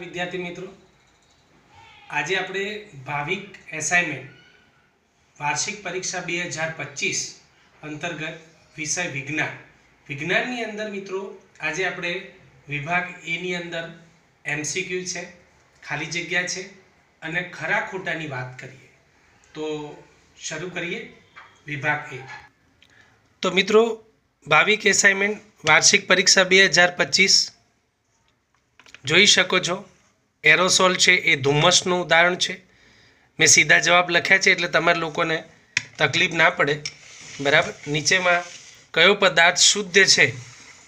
વિદ્યાર્થી મિત્રો. આજે આપણે ભાવિક એસાઇનમેન્ટ વાર્ષિક પરીક્ષા બે હજાર પચીસ અંતર્ગત વિષય વિજ્ઞાન. વિજ્ઞાનની અંદર મિત્રો, આજે આપણે વિભાગ એની અંદર એમસીક્યુ છે, ખાલી જગ્યા છે અને ખરા ખોટાની વાત કરીએ. તો શરૂ કરીએ વિભાગ એ તો મિત્રો, ભાવિક એસાઇનમેન્ટ વાર્ષિક પરીક્ષા બે હજાર પચીસ જોઈ શકો છો. એરોસોલ છે, એ ધુમ્મસનું ઉદાહરણ છે. મેં સીધા જવાબ લખ્યા છે, એટલે તમારા લોકોને તકલીફ ના પડે. બરાબર? નીચેમાં કયો પદાર્થ શુદ્ધ છે?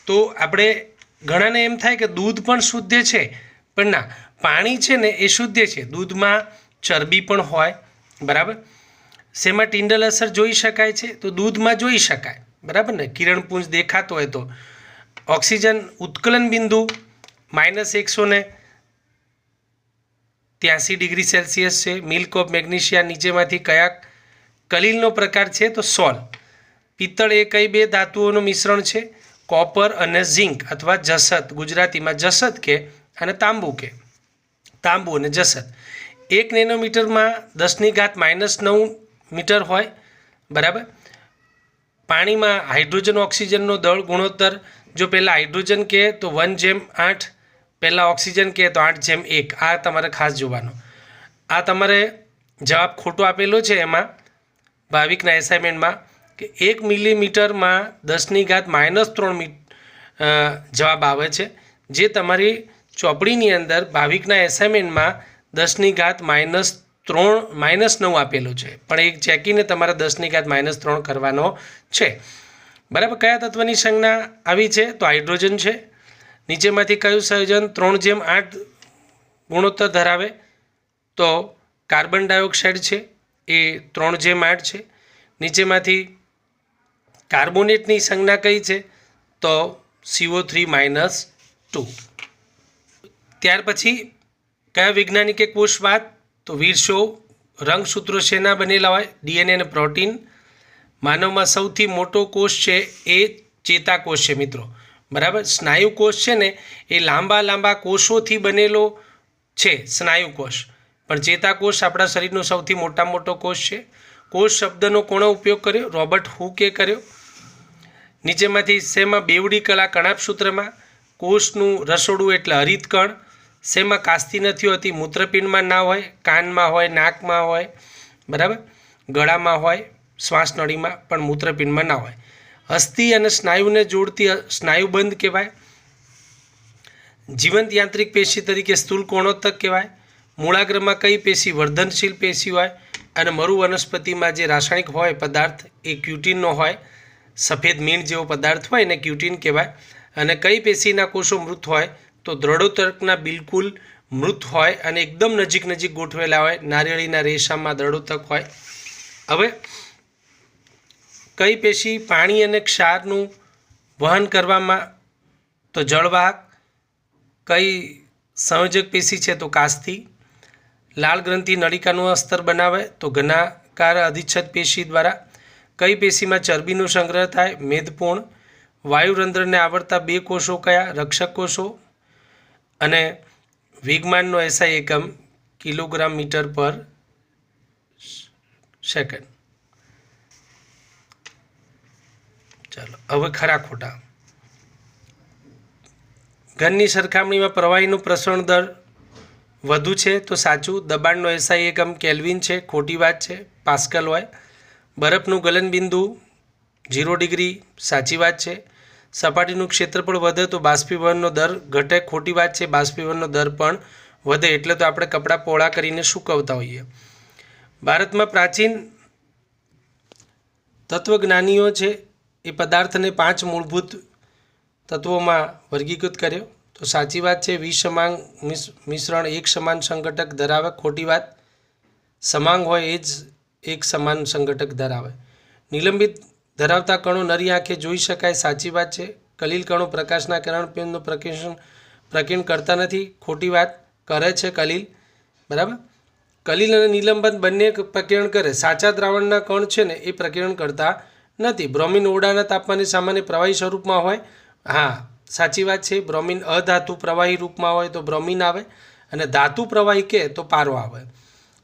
તો આપણે ઘણાને એમ થાય કે દૂધ પણ શુદ્ધ છે, પણ ના, પાણી છે ને એ શુદ્ધ છે. દૂધમાં ચરબી પણ હોય, બરાબર? શેમાં ટિંડલ અસર જોઈ શકાય છે? તો દૂધમાં જોઈ શકાય. બરાબર ને? કિરણપુંજ દેખાતો હોય તો. ઓક્સિજન ઉત્કલન બિંદુ માઇનસ એકસો ને ત્યાંસી ડિગ્રી સેલ્સિયસ છે. મિલ્ક ઓફ મેગ્નેશિયા નીચેમાંથી કયા કલીલનો પ્રકાર છે તો સોલ. પિત્તળ એ કઈ બે ધાતુઓનું મિશ્રણ છે? કોપર અને ઝિંક અથવા જસત. ગુજરાતીમાં જસત કે અને તાંબુ કે. તાંબુ અને જસત. એક નેનોમીટરમાં દસની ઘાત માઇનસ નવ મીટર હોય. બરાબર? પાણીમાં હાઇડ્રોજન ઓક્સિજનનો દળ ગુણોત્તર. જો પહેલાં હાઇડ્રોજન કહે તો વન જેમ આઠ પહેલાં ઓક્સિજન કહે તો આઠ જેમ એક. આ તમારે ખાસ જોવાનો. આ તમારે જવાબ ખોટો આપેલો છે એમાં, ભાવિકના એસાઇનમેન્ટમાં કે એક મિલીમીટરમાં દસની ઘાત માઇનસ ત્રણ મી જવાબ આવે છે. જે તમારી ચોપડીની અંદર ભાવિકના એસાઇનમેન્ટમાં દસની ઘાત માઇનસ ત્રણ, માઇનસ નવ આપેલું છે. પણ એક ચેકીને તમારે દસની ઘાત માઇનસ ત્રણ કરવાનો છે. બરાબર, કયા તત્વની સંજ્ઞા આવી છે? તો હાઇડ્રોજન છે. નીચેમાંથી કયું સંયોજન ત્રણ જેમ આઠ ગુણોત્તર ધરાવે? તો કાર્બન ડાયોક્સાઇડ છે, એ ત્રણ જેમ આઠ છે. નીચેમાંથી કાર્બોનેટની સંજ્ઞા કઈ છે? તો સીઓ થ્રી માઇનસ ટુ ત્યાર પછી કયા વૈજ્ઞાનિકે કોષ વાત? તો વીરશો રંગસૂત્રો શેના બનેલા હોય? ડીએનએ અને પ્રોટીન. માનવમાં સૌથી મોટો કોષ છે, એ ચેતાકોષ છે મિત્રો. બરાબર? સ્નાયુ કોષ છે ને, એ લાંબા લાંબા કોષોથી બનેલો છે, સ્નાયુ કોષ. પણ ચેતાકોષ આપણા શરીરનો સૌથી મોટા મોટો કોષ છે. કોષ શબ્દનો કોણો ઉપયોગ કર્યો? રોબર્ટ હુકે કર્યો. નીચેમાંથી શેમાં બેવડી કલા કણાપસૂત્રમાં કોષનું રસોડું એટલે હરિતકણ શેમાં કાસ્તી નથી હોતી, મૂત્રપિંડમાં ના હોય, કાનમાં હોય, નાકમાં હોય, બરાબર? ગળામાં હોય, શ્વાસનળીમાં, પણ મૂત્રપિંડમાં ના હોય. અસ્થિ અને સ્નાયુને જોડતી સ્નાયુબંધ કહેવાય. જીવંત યાંત્રિક પેશી તરીકે સ્થૂલ કોણોત્તક કહેવાય. મૂળાગ્રમાં કઈ પેશી વર્ધનશીલ પેશી હોય અને મરુ વનસ્પતિમાં જે રાસાયણિક હોય પદાર્થ એ ક્યુટીનનો હોય. સફેદ મીણ જેવો પદાર્થ હોય એને ક્યુટીન કહેવાય. અને કઈ પેશીના કોષો મૃત હોય તો દ્રઢોતકના બિલકુલ મૃત હોય અને એકદમ નજીક નજીક ગોઠવેલા હોય. નારિયેળીના રેશામાં દ્રઢોતક હોય. હવે કઈ પેશી પાણી અને ક્ષારનું વહન કરવામાં તો જળવાહક, કઈ સંયોજક પેશી છે તો કાસ્થી લાલ ગ્રંથિ નળિકાનું અસ્તર બનાવે તો ઘનાકાર અધિચ્છદ પેશી દ્વારા, કઈ પેશીમાં ચરબીનો સંગ્રહ થાય, મેદપૂર્ણ, વાયુરંધ્રને આવડતા બે કોષો કયા, રક્ષક કોષો અને વેગમાનનો એસઆઈ એકમ કિલોગ્રામ મીટર પર સેકન્ડ. ચાલો, હવે ખરા ખોટા. ઘનની સરખામણીમાં પ્રવાહીનું પ્રસરણ દર વધુ છે તો સાચું? દબાણનો એસઆઈ એકમ કેલ્વિન છે, ખોટી વાત છે, પાસ્કલ હોય. બરફનું ગલનબિંદુ ઝીરો ડિગ્રી, સાચી વાત છે. સપાટીનું ક્ષેત્રફળ વધે તો બાષ્પીભવનનો દર ઘટે, ખોટી વાત છે, બાષ્પીભવનનો દર પણ વધે, એટલે તો આપણે કપડાં પહોળા કરીને સૂકવતા હોઈએ. ભારતમાં પ્રાચીન તત્વજ્ઞાનીઓ છે એ પદાર્થને પાંચ મૂળભૂત તત્વોમાં વર્ગીકૃત કર્યો. તો સાચી વાત છે વિસમાંગ મિશ્રણ એક સમાન સંગઠક ધરાવે, ખોટી વાત. સમાંગ હોય એ જ એક સમાન સંગઠક ધરાવે. નિલંબિત ધરાવતા કણો નરી આંખે જોઈ શકાય, સાચી વાત છે. કલીલ કણો પ્રકાશના કિરણપિંડનું પ્રકિર્ષણ પ્રકીર્ણ કરતા નથી, ખોટી વાત કરે છે કલીલ. બરાબર? કલીલ અને નિલંબન બંને પ્રકીર્ણ કરે. સાચા દ્રાવણના કણ છે ને, એ પ્રકીર્ણ કરતા નથી. બ્રોમિન ઓરડાના તાપમાને સામાન્ય પ્રવાહી સ્વરૂપમાં હોય. હા, સાચી વાત છે. બ્રોમિન અધાતુ પ્રવાહી રૂપમાં હોય તો બ્રોમિન આવે અને ધાતુ પ્રવાહી કે તો પારો આવે.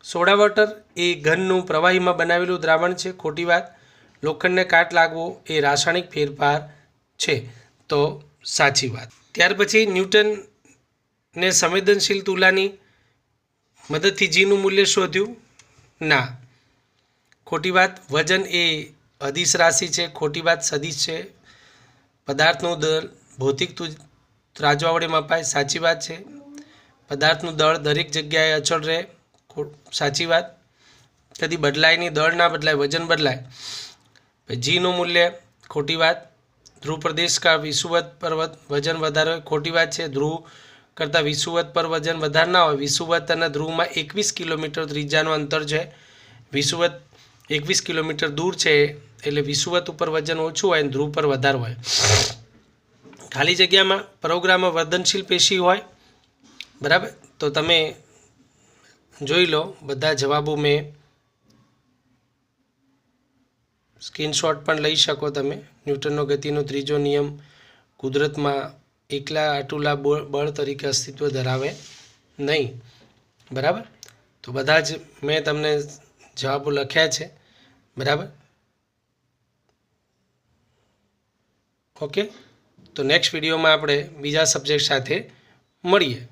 સોડા વોટર એ ઘનનું પ્રવાહીમાં બનાવેલું દ્રાવણ છે. ખોટી વાત. લોખંડને કાટ લાગવો એ રાસાયણિક ફેરફાર છે. તો સાચી વાત. ત્યાર પછી ન્યૂટનને સંવેદનશીલ તુલાની મદદથી જીનું મૂલ્ય શોધ્યું? ના. ખોટી વાત. વજન એ અદિશ રાશિ છે, ખોટી વાત સદિશ છે. પદાર્થનું દળ ભૌતિક ત્રાજવા વડે મપાય સાચી વાત છે. પદાર્થનું દળ દરેક જગ્યાએ અચળ રહે સાચી વાત. કદી બદલાય નહીં, દળ ના બદલાય, વજન બદલાય. જીનું મૂલ્ય ખોટી વાત. ધ્રુવ પ્રદેશ કા વિષુવત પર્વત વજન વધારે ખોટી વાત છે. ધ્રુવ કરતાં વિષુવત પર વજન વધારે ના હોય, વિષુવત અને ધ્રુવમાં એકવીસ કિલોમીટર ત્રિજ્યાનું અંતર છે. વિષુવત એકવીસ કિલોમીટર દૂર છે, એટલે વિષુવત ઉપર વજન ઓછું હોય અને ધ્રુવ પર વધારે હોય. ખાલી જગ્યામાં પ્રોગ્રામમાં વર્ધનશીલ પેશી હોય, બરાબર? તો તમે જોઈ લો, બધા જવાબો મેં સ્ક્રીનશોટ પણ લઈ શકો તમે. ન્યૂટનનો ગતિનો ત્રીજો નિયમ કુદરતમાં એકલા બળ બળ તરીકે અસ્તિત્વ ધરાવે નહીં. બરાબર? તો બધા જ મેં તમને જવાબો લખ્યા છે. બરાબર? ઓકે તો નેક્સ્ટ વિડીયોમાં આપણે બીજા સબ્જેક્ટ સાથે મળીએ.